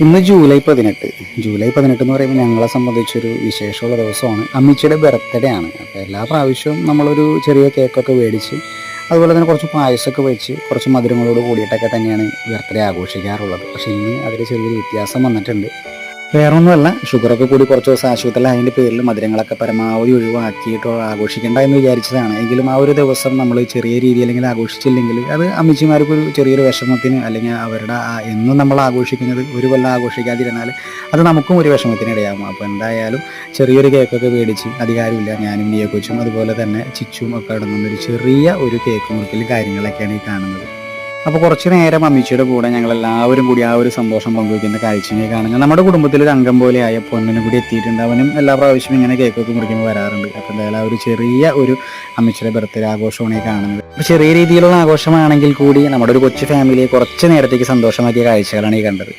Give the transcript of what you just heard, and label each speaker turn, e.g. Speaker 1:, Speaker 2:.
Speaker 1: ഇന്ന് ജൂലൈ പതിനെട്ട്. ജൂലൈ പതിനെട്ട് എന്ന് പറയുമ്പോൾ ഞങ്ങളെ സംബന്ധിച്ചൊരു വിശേഷമുള്ള ദിവസമാണ്. അമ്മിച്ചിയുടെ ബർത്ത്ഡേ ആണ്. അപ്പോൾ എല്ലാ പ്രാവശ്യവും നമ്മളൊരു ചെറിയ കേക്കൊക്കെ മേടിച്ച് അതുപോലെ തന്നെ കുറച്ച് പായസമൊക്കെ വെച്ച് കുറച്ച് മധുരങ്ങളോട് കൂടിയിട്ടൊക്കെ തന്നെയാണ് ബർത്ത്ഡേ ആഘോഷിക്കാറുള്ളത്. പക്ഷേ ഇന്ന് അതിൽ ചെറിയൊരു വ്യത്യാസം വന്നിട്ടുണ്ട്. വേറൊന്നുമല്ല ഷുഗറൊക്കെ കൂടി കുറച്ച് ദിവസം ആശുപത്രിയിൽ അതിന്റെ പേരിൽ മധുരങ്ങളൊക്കെ പരമാവധി ഒഴിവാക്കിയിട്ട് ആഘോഷിക്കേണ്ട എന്ന് വിചാരിച്ചതാണ്. എങ്കിലും ആ ഒരു ദിവസം നമ്മൾ ചെറിയ രീതിയിലെങ്കിലും ആഘോഷിച്ചില്ലെങ്കിൽ അത് അമ്മച്ചിമാർക്ക് ഒരു ചെറിയൊരു വിഷമത്തിന് അല്ലെങ്കിൽ അവരുടെ ആ എന്നും നമ്മൾ ആഘോഷിക്കുന്നത് ഒരു കൊല്ലം ആഘോഷിക്കാതിരുന്നാൽ അത് നമുക്കും ഒരു വിഷമത്തിന് ഇടയാകും. അപ്പോൾ എന്തായാലും ചെറിയൊരു കേക്കൊക്കെ മേടിച്ച് അധികാരമില്ല. ഞാനും നിയ കൊച്ചും അതുപോലെ തന്നെ ചിച്ചും ഒക്കെ ഒരു ചെറിയ ഒരു കേക്ക് മുറിക്കൽ കാര്യങ്ങളൊക്കെയാണ് ഈ കാണുന്നത്. അപ്പോൾ കുറച്ച് നേരം അമ്മിച്ചിയുടെ കൂടെ ഞങ്ങൾ എല്ലാവരും കൂടി ആ ഒരു സന്തോഷം പങ്കുവയ്ക്കുന്ന കാഴ്ചയെ കാണുന്നത് നമ്മുടെ കുടുംബത്തിൽ ഒരു അംഗം പോലെ ആയ പൊന്നിനും കൂടി എത്തിയിട്ടുണ്ട്. അവനും എല്ലാ പ്രാവശ്യവും ഇങ്ങനെ കേക്കൊക്കെ മുറിക്കുമ്പോൾ വരാറുണ്ട്. അപ്പോൾ എന്തായാലും ആ ഒരു ചെറിയ ഒരു അമ്മിച്ചിയുടെ ബർത്ത്ഡേ ആഘോഷമാണ് കാണുന്നത്. അപ്പോൾ ചെറിയ രീതിയിലുള്ള ആഘോഷമാണെങ്കിൽ കൂടി നമ്മുടെ ഒരു കൊച്ചു ഫാമിലിയെ കുറച്ച് നേരത്തേക്ക് സന്തോഷമാക്കിയ കാഴ്ചകളാണ് ഈ കണ്ടത്.